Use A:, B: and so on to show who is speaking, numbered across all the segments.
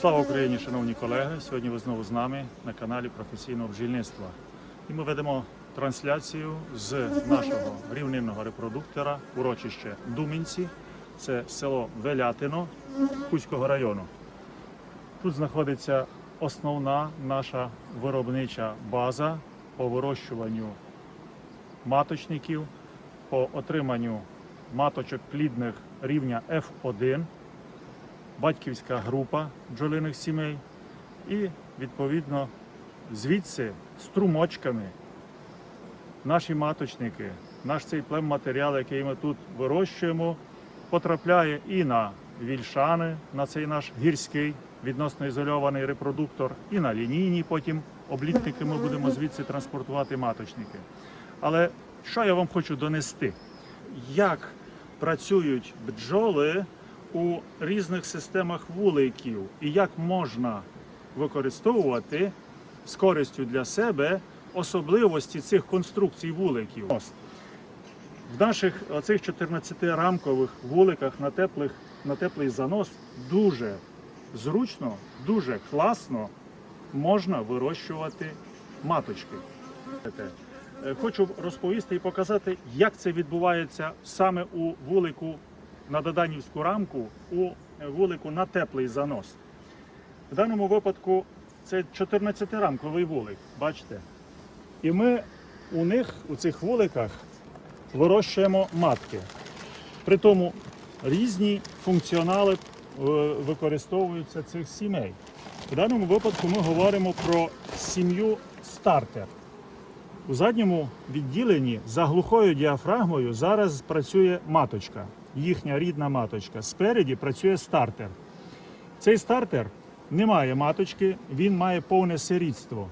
A: Слава Україні, шановні колеги! Сьогодні ви знову з нами на каналі професійного бджільництва. І ми ведемо трансляцію з нашого рівнинного репродуктора урочище Думінці. Це село Велятино Кузького району. Тут знаходиться основна наша виробнича база по вирощуванню маточників, по отриманню маточок плідних рівня F1 батьківська група бджолиних сімей, і відповідно звідси струмочками наші маточники, наш цей племматеріал, який ми тут вирощуємо, потрапляє і на вільшани, на цей наш гірський відносно ізольований репродуктор, і на лінійні потім облітники ми будемо звідси транспортувати маточники. Але що я вам хочу донести? Як працюють бджоли у різних системах вуликів і як можна використовувати з користю для себе особливості цих конструкцій вуликів. В наших оцих 14-рамкових вуликах на, теплих, на теплий занос дуже зручно, дуже класно можна вирощувати маточки. Е, Хочу розповісти і показати, як це відбувається саме у вулику на доданівську рамку, у вулику на теплий занос. В даному випадку це 14-рамковий вулик, бачите? І ми у них, у цих вуликах, вирощуємо матки. При тому різні функціонали е, використовуються цих сімей. В даному випадку ми говоримо про сім'ю стартер. У задньому відділенні за глухою діафрагмою зараз працює маточка, їхня рідна маточка. Спереді працює стартер. Цей стартер не має маточки, він має повне сирітство.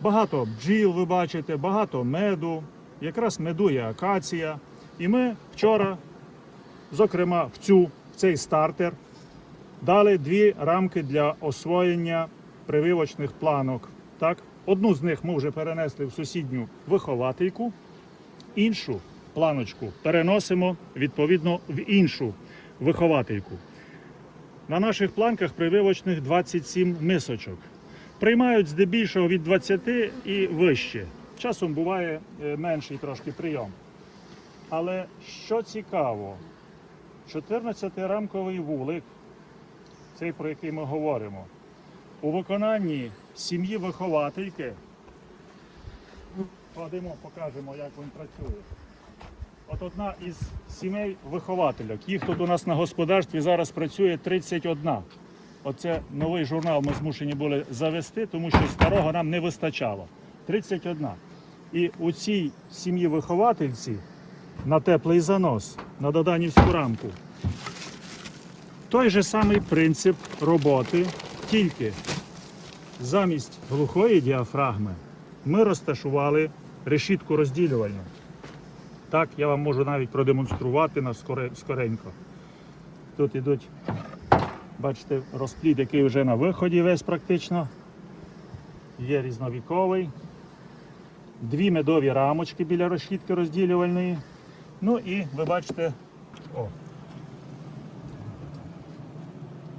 A: Багато бджіл, ви бачите, багато меду, якраз медує акація. І ми вчора, зокрема, в цю в цей стартер дали дві рамки для освоєння прививочних планок. Так? Одну з них ми вже перенесли в сусідню виховательку, іншу планочку переносимо відповідно в іншу виховательку. На наших планках прививочних 27 мисочок. Приймають здебільшого від 20 і вище. Часом буває е, менший трошки прийом. Але що цікаво, 14-рамковий вулик, цей про який ми говоримо, у виконанні сім'ї виховательки. Ходимо, покажемо, як він працює. От одна із сімей виховательок. Їх тут у нас на господарстві зараз працює 31. Оце новий журнал ми змушені були завести, тому що старого нам не вистачало. 31. І у цій сім'ї виховательці на теплий занос, на доданівську рамку. Той же самий принцип роботи, тільки замість глухої діафрагми ми розташували решітку розділювальну. Так, я вам можу навіть продемонструвати на скоре- скоренько. Тут ідуть, бачите, розплід, який вже на виході весь практично. Є різновіковий. Дві медові рамочки біля решітки розділювальної. Ну і ви бачите, о,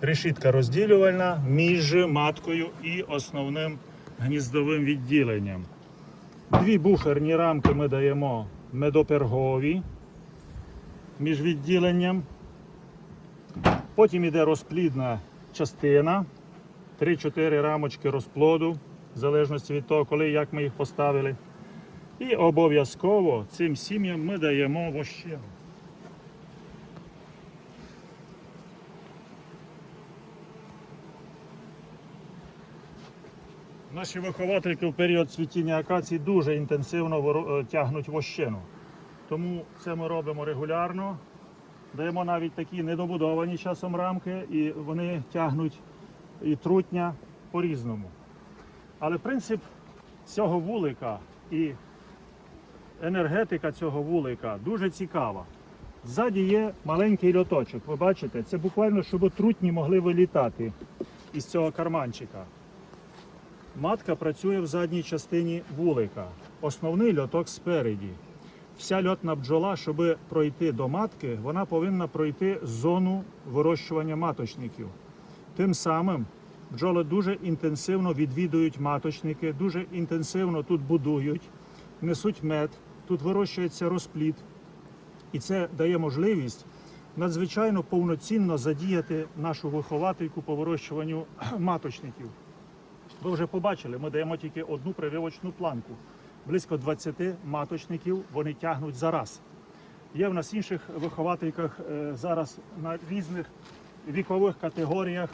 A: решітка розділювальна між маткою і основним гніздовим відділенням. Дві буферні рамки ми даємо медопергові між відділенням. Потім йде розплідна частина, 3-4 рамочки розплоду, в залежності від того, коли і як ми їх поставили. І обов'язково цим сім'ям ми даємо вощину. Наші виховательки в період цвітіння акації дуже інтенсивно е, тягнуть вощину. Тому це ми робимо регулярно. Даємо навіть такі недобудовані часом рамки, і вони тягнуть і трутня по-різному. Але принцип цього вулика і енергетика цього вулика дуже цікава. Ззаді є маленький льоточок. Ви бачите, це буквально, щоб трутні могли вилітати із цього карманчика. Матка працює в задній частині вулика. Основний льоток спереді. Вся льотна бджола, щоб пройти до матки, вона повинна пройти зону вирощування маточників. Тим самим бджоли дуже інтенсивно відвідують маточники, дуже інтенсивно тут будують, несуть мед, тут вирощується розплід. І це дає можливість надзвичайно повноцінно задіяти нашу виховательку по вирощуванню маточників. Ви вже побачили, ми даємо тільки одну прививочну планку. Близько 20 маточників вони тягнуть за раз. Є в нас інших виховательках е, зараз на різних вікових категоріях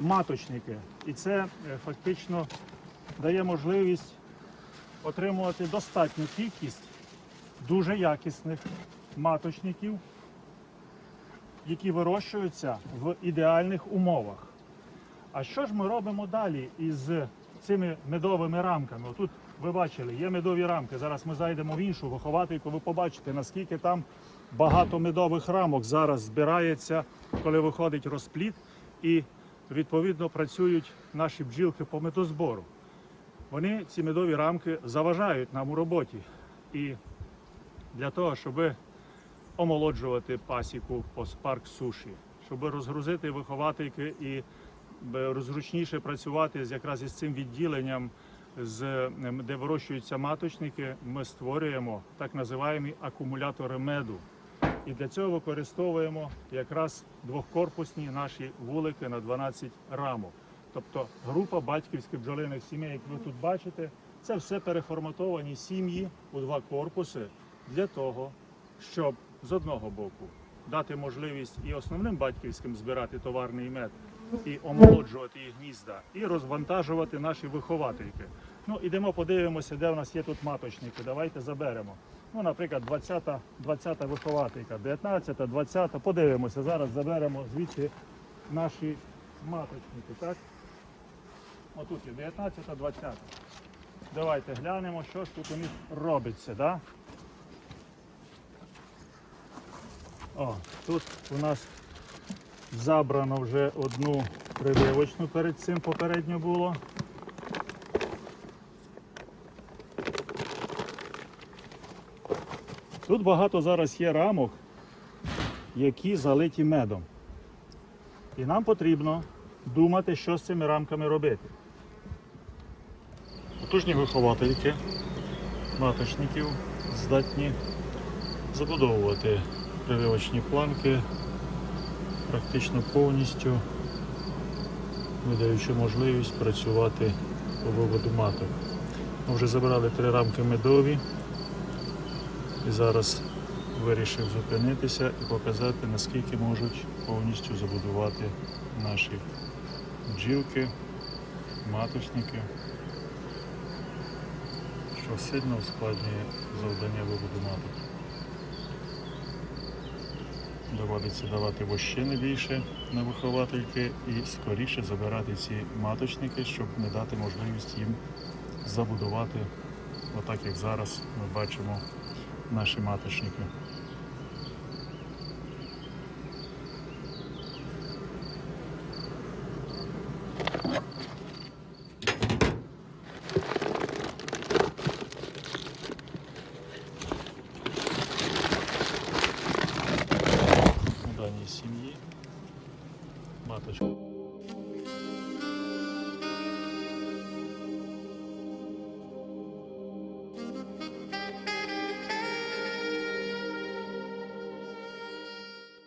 A: маточники. І це е, фактично дає можливість отримувати достатню кількість дуже якісних маточників, які вирощуються в ідеальних умовах. А що ж ми робимо далі із цими медовими рамками? Тут ви бачили, є медові рамки. Зараз ми зайдемо в іншу виховательку. Ви побачите, наскільки там багато медових рамок зараз збирається, коли виходить розплід, і відповідно працюють наші бджілки по медозбору. Вони ці медові рамки заважають нам у роботі. І для того, щоб омолоджувати пасіку по парк суші, щоб розгрузити виховательки і розручніше працювати якраз із цим відділенням, ем, де вирощуються маточники, ми створюємо так називаємо акумулятори меду. І для цього використовуємо якраз двохкорпусні наші вулики на 12 рамок. Тобто група батьківських бджолиних сімей, як ви тут бачите, це все переформатовані сім'ї у два корпуси для того, щоб з одного боку дати можливість і основним батьківським збирати товарний мед, і омолоджувати їх гнізда, і розвантажувати наші виховательки. Ну, ідемо, подивимося, де в нас є тут маточники. Давайте заберемо. Ну, наприклад, 20-та 20 вихователька, 19-та, 20-та. Подивимося. Зараз заберемо звідси наші маточники. Так? Отут є 19-та, 20-та. Давайте глянемо, що ж тут у них робиться. Да? О, тут у нас забрано вже одну прививочну перед цим попередньо було. Тут багато зараз є рамок, які залиті медом. І нам потрібно думати, що з цими рамками робити. Потужні виховательки маточників здатні забудовувати прививочні планки практично повністю, видаючи можливість працювати по виводу маток. Ми вже забрали три рамки медові і зараз вирішив зупинитися і показати, наскільки можуть повністю забудувати наші бджілки, маточники, що сильно ускладнює завдання виводу маток. Доводиться давати вощини більше на виховательки і скоріше забирати ці маточники, щоб не дати можливість їм забудувати, отак як зараз ми бачимо наші маточники. と